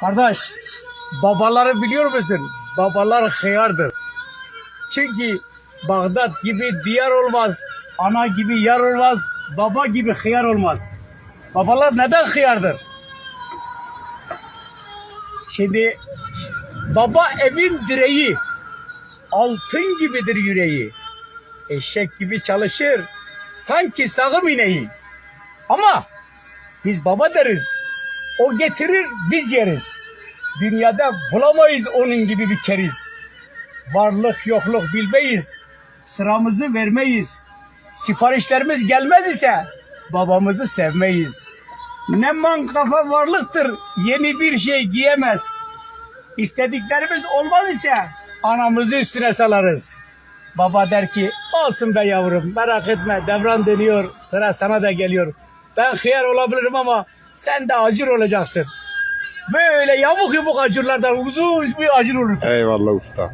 Kardeş, babaları biliyor musun? Babalar hıyardır. Çünkü Bağdat gibi diyar olmaz, ana gibi yar olmaz, baba gibi hıyar olmaz. Babalar neden hıyardır? Şimdi baba evin direği, altın gibidir yüreği. Eşek gibi çalışır, sanki sağım ineği. Ama biz baba deriz, o getirir biz yeriz. Dünyada bulamayız onun gibi bir keriz. Varlık yokluk bilmeyiz. Sıramızı vermeyiz. Siparişlerimiz gelmez ise babamızı sevmeyiz. Ne man kafa varlıktır yeni bir şey giyemez. İstediklerimiz olmaz ise anamızı üstüne salarız. Baba der ki olsun be yavrum merak etme devran dönüyor sıra sana da geliyor. Ben hıyar olabilirim ama sen de acır olacaksın. Böyle yamuk yumuk acırlardan uzun bir acır olursun. Eyvallah usta.